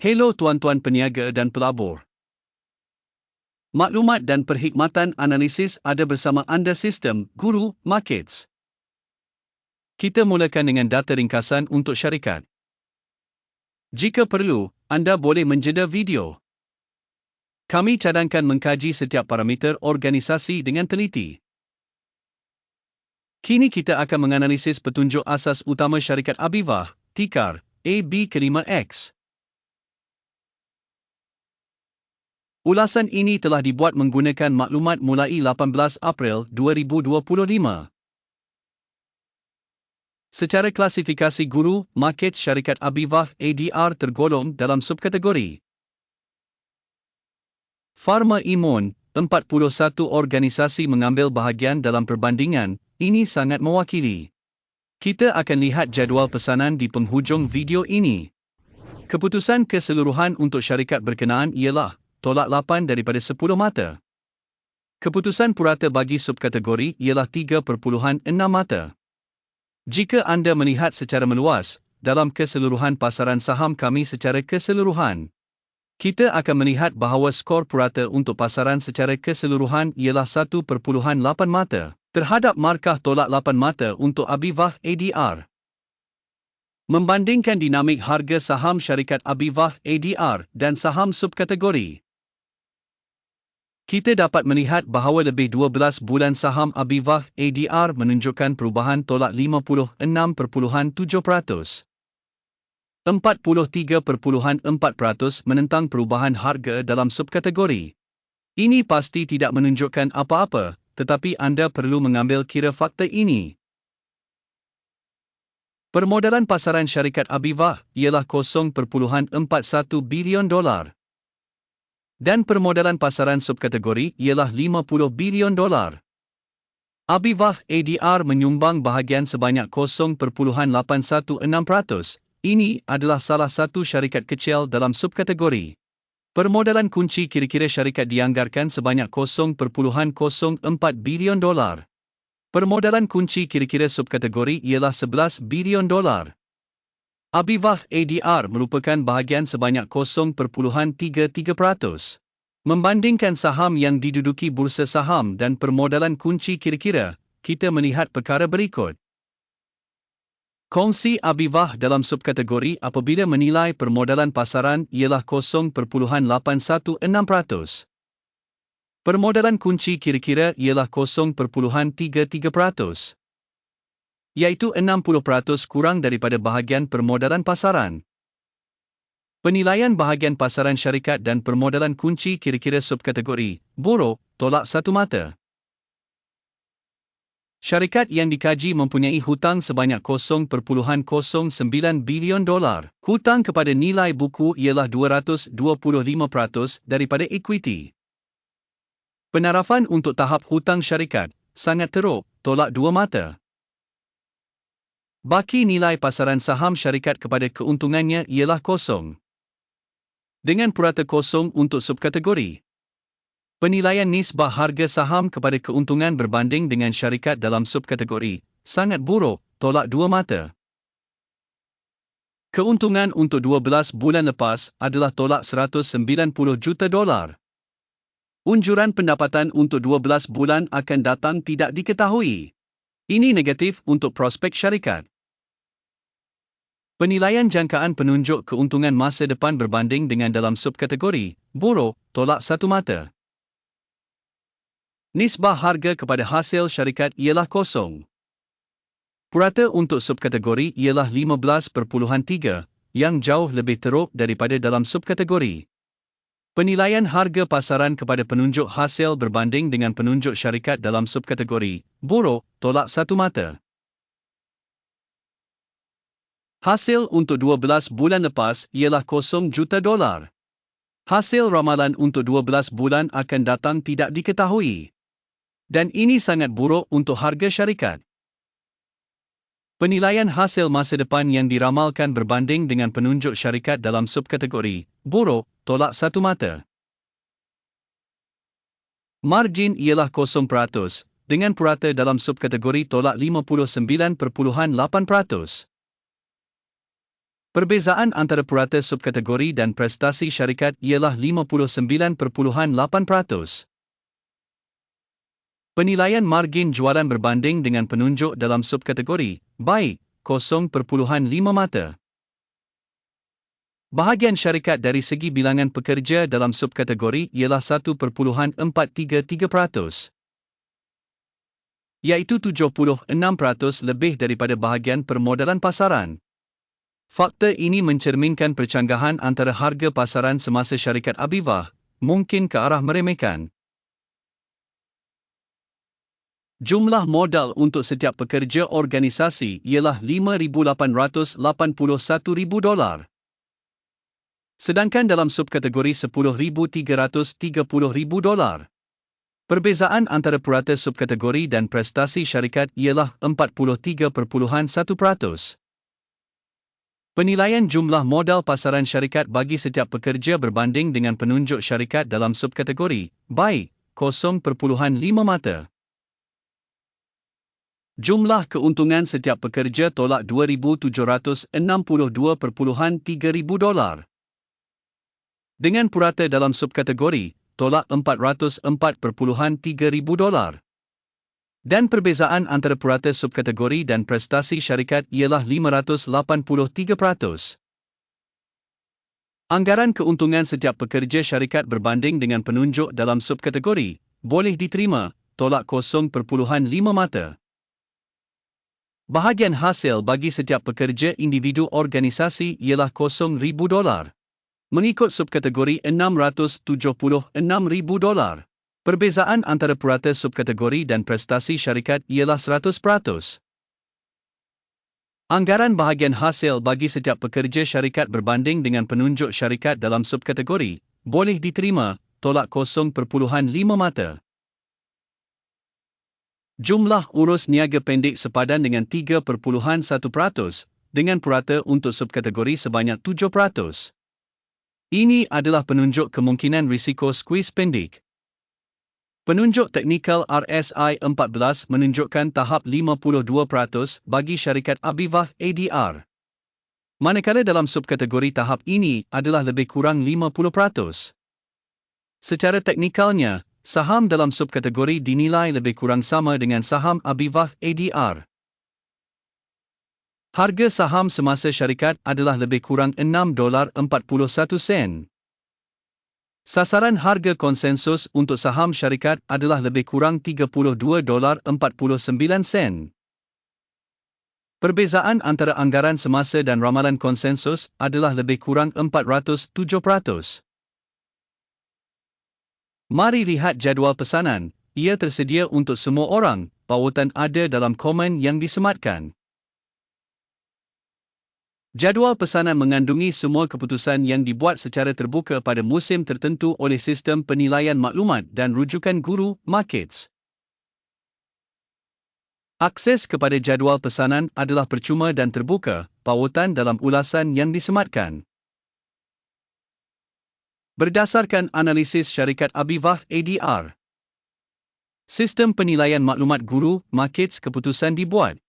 Hello tuan-tuan peniaga dan pelabur. Maklumat dan perkhidmatan analisis ada bersama anda sistem Guru Markets. Kita mulakan dengan data ringkasan untuk syarikat. Jika perlu, anda boleh menjeda video. Kami cadangkan mengkaji setiap parameter organisasi dengan teliti. Kini kita akan menganalisis petunjuk asas utama syarikat Abivah, tikar AB5X. Ulasan ini telah dibuat menggunakan maklumat mulai 18 April 2025. Secara klasifikasi guru, market syarikat Abivah ADR tergolong dalam subkategori. Pharma Imun, 41 organisasi mengambil bahagian dalam perbandingan, ini sangat mewakili. Kita akan lihat jadual pesanan di penghujung video ini. Keputusan keseluruhan untuk syarikat berkenaan ialah tolak 8 daripada 10 mata. Keputusan purata bagi subkategori ialah 3.6 mata. Jika anda melihat secara meluas, dalam keseluruhan pasaran saham kami secara keseluruhan, kita akan melihat bahawa skor purata untuk pasaran secara keseluruhan ialah 1.8 mata terhadap markah tolak 8 mata untuk Abivah ADR. Membandingkan dinamik harga saham syarikat Abivah ADR dan saham subkategori, kita dapat melihat bahawa lebih 12 bulan saham Abivah ADR menunjukkan perubahan tolak 56.7%. 43.4% menentang perubahan harga dalam subkategori. Ini pasti tidak menunjukkan apa-apa, tetapi anda perlu mengambil kira fakta ini. Permodalan pasaran syarikat Abivah ialah 0.41 bilion dolar dan permodalan pasaran subkategori ialah 50 bilion dolar. Abivah ADR menyumbang bahagian sebanyak 0.816%. Ini adalah salah satu syarikat kecil dalam subkategori. Permodalan kunci kira-kira syarikat dianggarkan sebanyak 0.04 bilion dolar. Permodalan kunci kira-kira subkategori ialah 11 bilion dolar. Abivah ADR merupakan bahagian sebanyak 0.33%. Membandingkan saham yang diduduki bursa saham dan permodalan kunci kira-kira, kita melihat perkara berikut. Kongsi Abivah dalam subkategori apabila menilai permodalan pasaran ialah 0.816%. Permodalan kunci kira-kira ialah 0.33% iaitu 60% kurang daripada bahagian permodalan pasaran. Penilaian bahagian pasaran syarikat dan permodalan kunci kira-kira subkategori, buruk, tolak satu mata. Syarikat yang dikaji mempunyai hutang sebanyak 0.09 bilion dolar. Hutang kepada nilai buku ialah 225% daripada ekuiti. Penarafan untuk tahap hutang syarikat sangat teruk, tolak dua mata. Baki nilai pasaran saham syarikat kepada keuntungannya ialah kosong. Dengan purata kosong untuk subkategori. Penilaian nisbah harga saham kepada keuntungan berbanding dengan syarikat dalam subkategori sangat buruk, tolak dua mata. Keuntungan untuk 12 bulan lepas adalah tolak 190 juta dolar. Unjuran pendapatan untuk 12 bulan akan datang tidak diketahui. Ini negatif untuk prospek syarikat. Penilaian jangkaan penunjuk keuntungan masa depan berbanding dengan dalam subkategori, buruk, tolak satu mata. Nisbah harga kepada hasil syarikat ialah kosong. Purata untuk subkategori ialah 15.3, yang jauh lebih teruk daripada dalam subkategori. Penilaian harga pasaran kepada penunjuk hasil berbanding dengan penunjuk syarikat dalam subkategori, buruk, tolak satu mata. Hasil untuk 12 bulan lepas ialah 0 juta dolar. Hasil ramalan untuk 12 bulan akan datang tidak diketahui. Dan ini sangat buruk untuk harga syarikat. Penilaian hasil masa depan yang diramalkan berbanding dengan penunjuk syarikat dalam subkategori, buruk, tolak satu mata. Margin ialah 0%, dengan purata dalam subkategori tolak 59.8%. Perbezaan antara purata subkategori dan prestasi syarikat ialah 59.8%. Penilaian margin jualan berbanding dengan penunjuk dalam subkategori, baik, 0.5 mata. Bahagian syarikat dari segi bilangan pekerja dalam subkategori ialah 1.433%. Iaitu 76% lebih daripada bahagian permodalan pasaran. Fakta ini mencerminkan percanggahan antara harga pasaran semasa syarikat Abivah, mungkin ke arah meremehkan. Jumlah modal untuk setiap pekerja organisasi ialah 5,881,000 dolar. Sedangkan dalam subkategori 10,330,000 dolar. Perbezaan antara purata subkategori dan prestasi syarikat ialah 43.1%. Penilaian jumlah modal pasaran syarikat bagi setiap pekerja berbanding dengan penunjuk syarikat dalam subkategori, baik, 0.5 mata. Jumlah keuntungan setiap pekerja tolak 2,762.3,000 dolar. Dengan purata dalam subkategori, tolak 404.3,000 dolar. Dan perbezaan antara purata subkategori dan prestasi syarikat ialah 583%. Anggaran keuntungan setiap pekerja syarikat berbanding dengan penunjuk dalam subkategori boleh diterima, tolak 0.5 mata. Bahagian hasil bagi setiap pekerja individu organisasi ialah 0.000 dolar. Mengikut subkategori 676,000 dolar. Perbezaan antara purata subkategori dan prestasi syarikat ialah 100%. Anggaran bahagian hasil bagi setiap pekerja syarikat berbanding dengan penunjuk syarikat dalam subkategori boleh diterima, tolak 0.5 mata. Jumlah urus niaga pendek sepadan dengan 3.1% dengan purata untuk subkategori sebanyak 7%. Ini adalah penunjuk kemungkinan risiko squeeze pendek. Penunjuk teknikal RSI 14 menunjukkan tahap 52% bagi syarikat Abivah ADR. Manakala dalam subkategori tahap ini adalah lebih kurang 50%. Secara teknikalnya, saham dalam subkategori dinilai lebih kurang sama dengan saham Abivah ADR. Harga saham semasa syarikat adalah lebih kurang 6 dolar 41 sen. Sasaran harga konsensus untuk saham syarikat adalah lebih kurang 32 dolar 49 sen. Perbezaan antara anggaran semasa dan ramalan konsensus adalah lebih kurang 407%. Mari lihat jadual pesanan. Ia tersedia untuk semua orang. Pautan ada dalam komen yang disematkan. Jadual pesanan mengandungi semua keputusan yang dibuat secara terbuka pada musim tertentu oleh sistem penilaian maklumat dan rujukan guru markets. Akses kepada jadual pesanan adalah percuma dan terbuka, pautan dalam ulasan yang disematkan. Berdasarkan analisis syarikat Abivah ADR, sistem penilaian maklumat guru markets keputusan dibuat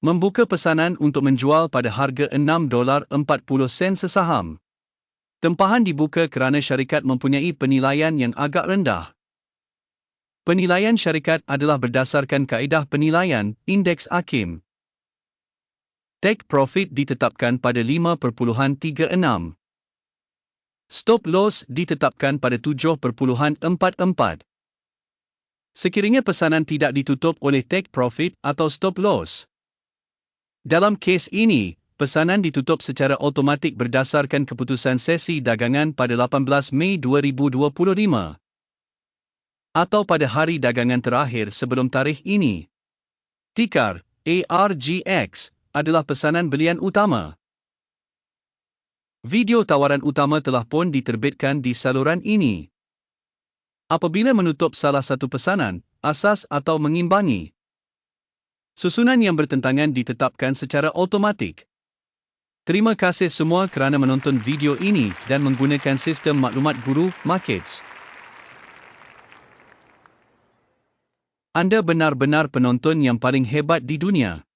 membuka pesanan untuk menjual pada harga 6 dolar 40 sen sesaham. Tempahan dibuka kerana syarikat mempunyai penilaian yang agak rendah. Penilaian syarikat adalah berdasarkan kaedah penilaian Indeks Akim. Take profit ditetapkan pada 5.36. Stop loss ditetapkan pada 7.44. Sekiranya pesanan tidak ditutup oleh take profit atau stop loss, dalam kes ini, pesanan ditutup secara automatik berdasarkan keputusan sesi dagangan pada 18 Mei 2025 atau pada hari dagangan terakhir sebelum tarikh ini. Tikar ARGX adalah pesanan belian utama. Video tawaran utama telah pun diterbitkan di saluran ini. Apabila menutup salah satu pesanan, asas atau mengimbangi, Susunan yang bertentangan ditetapkan secara automatik. Terima kasih semua kerana menonton video ini dan menggunakan sistem maklumat guru Markets. Anda benar-benar penonton yang paling hebat di dunia.